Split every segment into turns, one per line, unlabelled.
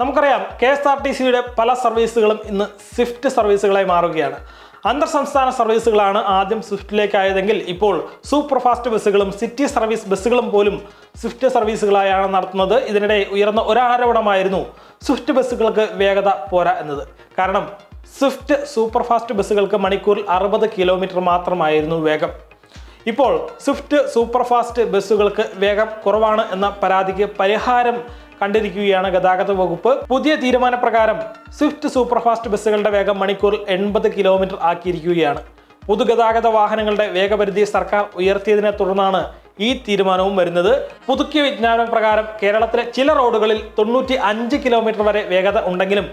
നമുക്കറിയാം K S R T സിയുടെ പല സർവീസുകളും ഇന്ന് സ്വിഫ്റ്റ് സർവീസുകളായി മാറുകയാണ്. അന്തർ സംസ്ഥാന സർവീസുകളാണ് ആദ്യം സ്വിഫ്റ്റിലേക്കായതെങ്കിൽ ഇപ്പോൾ സൂപ്പർ ഫാസ്റ്റ് ബസ്സുകളും സിറ്റി സർവീസ് ബസ്സുകളും പോലും സ്വിഫ്റ്റ് സർവീസുകളായാണ് നടത്തുന്നത്. ഇതിനിടെ ഉയർന്ന ഒരാരോപണമായിരുന്നു സ്വിഫ്റ്റ് ബസ്സുകൾക്ക് വേഗത പോരാ എന്നത്. കാരണം സ്വിഫ്റ്റ് സൂപ്പർ ഫാസ്റ്റ് ബസ്സുകൾക്ക് മണിക്കൂറിൽ അറുപത് കിലോമീറ്റർ മാത്രമായിരുന്നു വേഗം. ഇപ്പോൾ സ്വിഫ്റ്റ് സൂപ്പർ ഫാസ്റ്റ് ബസ്സുകൾക്ക് വേഗം കുറവാണ് എന്ന പരാതിക്ക് പരിഹാരം കണ്ടിരിക്കുകയാണ് ഗതാഗത വകുപ്പ്. പുതിയ തീരുമാനപ്രകാരം സ്വിഫ്റ്റ് സൂപ്പർഫാസ്റ്റ് ബസ്സുകളുടെ വേഗം മണിക്കൂറിൽ എൺപത് കിലോമീറ്റർ ആക്കിയിരിക്കുകയാണ്. പൊതുഗതാഗത വാഹനങ്ങളുടെ വേഗപരിധി സർക്കാർ ഉയർത്തിയതിനെ തുടർന്നാണ് ഈ തീരുമാനവും വരുന്നത്. പുതുക്കിയ വിജ്ഞാപനം പ്രകാരം കേരളത്തിലെ ചില റോഡുകളിൽ തൊണ്ണൂറ്റി അഞ്ച് കിലോമീറ്റർ വരെ വേഗത ഉണ്ടെങ്കിലും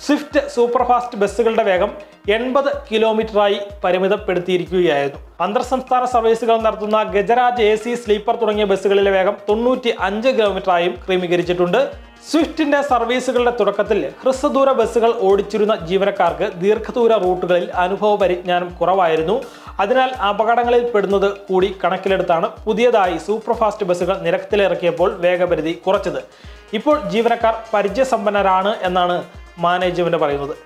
സ്വിഫ്റ്റ് സൂപ്പർ ഫാസ്റ്റ് ബസ്സുകളുടെ വേഗം എൺപത് കിലോമീറ്ററായി പരിമിതപ്പെടുത്തിയിരിക്കുകയായിരുന്നു. അന്തർ സംസ്ഥാന സർവീസുകൾ നടത്തുന്ന ഗജരാജ് എ സി സ്ലീപ്പർ തുടങ്ങിയ ബസ്സുകളിലെ വേഗം തൊണ്ണൂറ്റി അഞ്ച് കിലോമീറ്ററായും ക്രമീകരിച്ചിട്ടുണ്ട്. സ്വിഫ്റ്റിന്റെ സർവീസുകളുടെ തുടക്കത്തിൽ ഹ്രസ്വദൂര ബസ്സുകൾ ഓടിച്ചിരുന്ന ജീവനക്കാർക്ക് ദീർഘദൂര റൂട്ടുകളിൽ അനുഭവ പരിജ്ഞാനം കുറവായിരുന്നു. അതിനാൽ അപകടങ്ങളിൽ പെടുന്നത് കൂടി കണക്കിലെടുത്താണ് പുതിയതായി സൂപ്പർ ഫാസ്റ്റ് ബസ്സുകൾ നിരത്തിലിറക്കിയപ്പോൾ വേഗപരിധി കുറച്ചത്. ഇപ്പോൾ ജീവനക്കാർ പരിചയസമ്പന്നരാണ് എന്നാണ് മാനേജ്മെന്റ് പറയുന്നത്.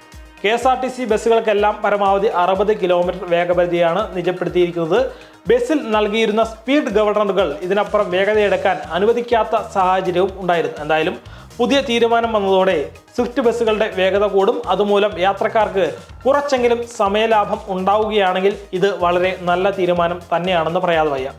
K S R T C ബസ്സുകൾക്കെല്ലാം പരമാവധി അറുപത് കിലോമീറ്റർ വേഗപരിധിയാണ് നിജപ്പെടുത്തിയിരിക്കുന്നത്. ബസ്സിൽ നൽകിയിരുന്ന സ്പീഡ് ഗവർണറുകൾ ഇതിനപ്പുറം വേഗതയെടുക്കാൻ അനുവദിക്കാത്ത സാഹചര്യവും ഉണ്ടായിരുന്നു. എന്തായാലും പുതിയ തീരുമാനം വന്നതോടെ സ്വിഫ്റ്റ് ബസ്സുകളുടെ വേഗത കൂടും. അതുമൂലം യാത്രക്കാർക്ക് കുറച്ചെങ്കിലും സമയലാഭം ഉണ്ടാവുകയാണെങ്കിൽ ഇത് വളരെ നല്ല തീരുമാനം തന്നെയാണെന്ന് പറയാതെ വയ്യ.